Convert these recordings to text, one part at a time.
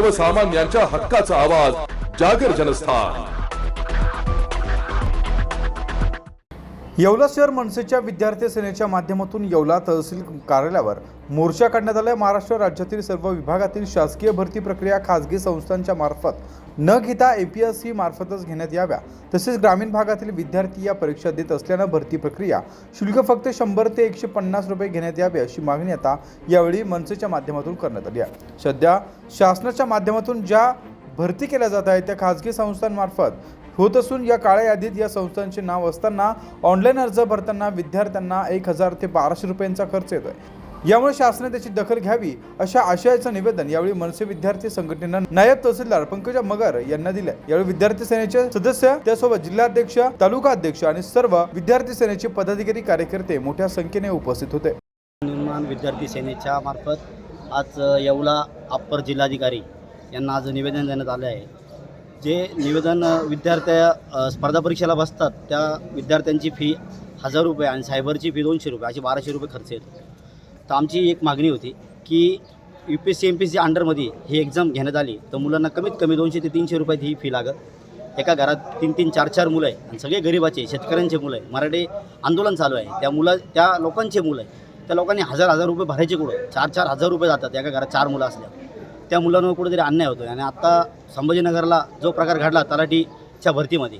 सर्वसामान्यांच्या हक्काचा आवाज जागर जनस्थान. येवला शहर मनसेच्या विद्यार्थी सेनेच्या माध्यमातून येवला तहसील कार्यालयावर मोर्चा काढण्यात आला महाराष्ट्र राज्यातील सर्व विभागातील शासकीय भरती प्रक्रिया खासगी संस्थांच्या मार्फत न घेता ए पी एस सी मार्फतच घेण्यात याव्या. तसेच ग्रामीण भागातील विद्यार्थी या परीक्षा देत असल्यानं भरती प्रक्रिया शुल्क फक्त शंभर ते एकशे पन्नास रुपये घेण्यात यावे अशी मागणी आता यावेळी मनसेच्या माध्यमातून करण्यात आली आहे. सध्या शासनाच्या माध्यमातून ज्या भरती केल्या जात आहेत त्या खाजगी संस्थांमार्फत होत असून या काळ्या यादीत या संस्थांचे नाव असताना ऑनलाईन अर्ज भरताना विद्यार्थ्यांना एक हजार ते बाराशे रुपयांचा खर्च येतोय. यामुळे शासनाने त्याची दखल घ्यावी अशा आशयाचं निवेदन यावेळी मनसे विद्यार्थी संघटनेनं नायब तहसीलदार पंकजा मगर यांना दिले यावेळी विद्यार्थी सेनेचे सदस्य त्यासोबत जिल्हाध्यक्ष तालुका अध्यक्ष आणि सर्व विद्यार्थी सेनेचे पदाधिकारी कार्यकर्ते मोठ्या संख्येने उपस्थित होते. निर्माण विद्यार्थी सेनेच्या मार्फत आज येवला अप्पर जिल्हाधिकारी यांना आज निवेदन देण्यात आले आहे. जे निवेदन विद्यार्थ्या स्पर्धा परीक्षेला बसतात त्या विद्यार्थ्यांची फी हजार रुपये आणि सायबरची फी दोनशे रुपये अशी बाराशे रुपये खर्च येतो. तर आमची एक मागणी होती की U P S C M P S C अंडरमध्ये ही एक्झाम घेण्यात आली तर मुलांना कमीत कमी दोनशे ते तीनशे रुपयात ही फी लागत एका घरात तीन तीन चार चार मुलं आहे आणि सगळे गरिबाचे शेतकऱ्यांचे मुलं आहे मराठी आंदोलन चालू आहे. त्या मुलं त्या लोकांचे मुलं आहे त्या लोकांनी हजार हजार रुपये भरायचे कुठं? चार चार हजार रुपये जातात. एका घरात चार मुलं असल्या. त्या मुलांवर कुठेतरी अन्याय होतो आणि आत्ता संभाजीनगरला जो प्रकार घडला तलाठीच्या भरतीमध्ये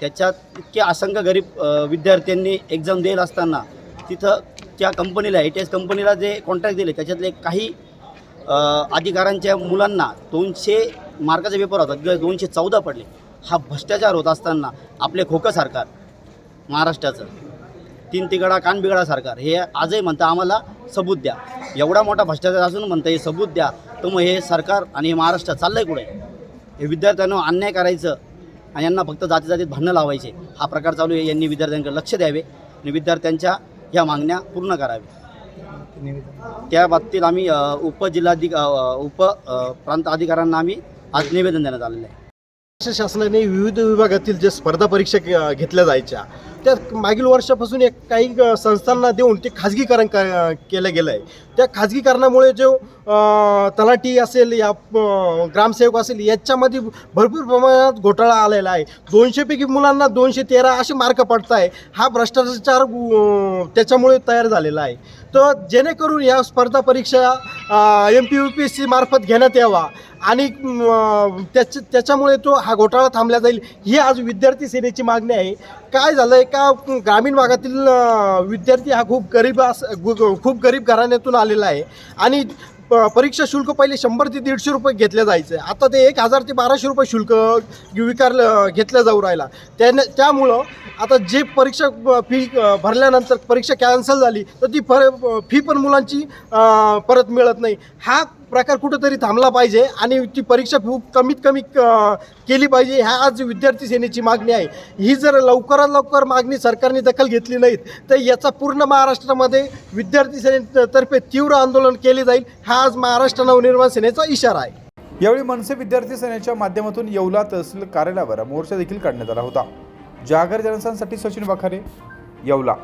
त्याच्यात इतके असंख्य गरीब विद्यार्थ्यांनी एक्झाम देत असताना तिथं त्या कंपनीला ए टी एस कंपनीला जे कॉन्ट्रॅक्ट दिले त्याच्यातले काही अधिकाऱ्यांच्या मुलांना दोनशे मार्काचे पेपर होतात किंवा दोनशे चौदा पडले. हा भ्रष्टाचार होत असताना आपले खोकं सरकार महाराष्ट्राचं. तीन तिकडा कान बिगडा सरकार हे आजही म्हणतं आम्हाला सबूत द्या. एवढा मोठा भ्रष्टाचार असून म्हणतं हे सबूत द्या. तर मग हे सरकार आणि हे महाराष्ट्र चाललंय कुठे? हे विद्यार्थ्यांना अन्याय करायचं आणि यांना फक्त जाती जातीत भांडणं लावायचे. हा प्रकार चालू आहे यांनी विद्यार्थ्यांकडे लक्ष द्यावे आणि विद्यार्थ्यांच्या ह्या मागण्या पूर्ण कराव्या त्या बाबतीत आम्ही उपजिल्हाधिक उप प्रांत अधिकाऱ्यांना आम्ही आज निवेदन देण्यात आलेलं आहे. शासनाने विविध विभागातील जे स्पर्धा परीक्षा घेतल्या जायच्या त्या मागील वर्षापासून एक काही संस्थांना देऊन ते खाजगीकरण क- केलं गेलं आहे त्या खाजगीकरणामुळे जो तलाठी असेल या ग्रामसेवक असेल याच्यामध्ये भरपूर प्रमाणात घोटाळा आलेला आहे. दोनशेपैकी मुलांना दोनशे तेरा असे मार्क पडत आहे हा भ्रष्टाचार त्याच्यामुळे तयार झालेला आहे. तर जेणेकरून या स्पर्धा परीक्षा M P U P S C मार्फत घेण्यात यावा आणि त्याच्या त्याच्यामुळे तो हा घोटाळा थांबला जाईल ही आज विद्यार्थी सेनेची मागणी आहे. काय झालं आहे का ग्रामीण भागातील विद्यार्थी हा खूप गरीब अस गु- खूप गरीब घराण्यातून आलेला आहे. आणि प- परीक्षा शुल्क पहिले शंभर ते दीडशे रुपये घेतलं जायचं. आता ते एक हजार ते बाराशे रुपये शुल्क विकारलं घेतलं जाऊ राहिला. त्याने त्यामुळं आता जे परीक्षा फी भरल्यानंतर परीक्षा कॅन्सल झाली तर ती फर फी पण मुलांची परत मिळत नाही. हा प्रकार कुठंतरी थांबला पाहिजे आणि ती परीक्षा खूप कमीत कमी केली पाहिजे. ह्या आज विद्यार्थी सेनेची मागणी आहे. ही जर लवकरात लवकर मागणी सरकारने दखल घेतली नाहीत तर याचा पूर्ण महाराष्ट्रामध्ये विद्यार्थी सेनेतर्फे तीव्र आंदोलन केले जाईल. हा आज महाराष्ट्र नवनिर्माण सेनेचा इशारा आहे. यावेळी मनसे विद्यार्थी सेनेच्या माध्यमातून येवला तहसील कार्यालयावर मोर्चा देखील काढण्यात आला होता. जागर जनसांसाठी सचिन वाखारे येवला.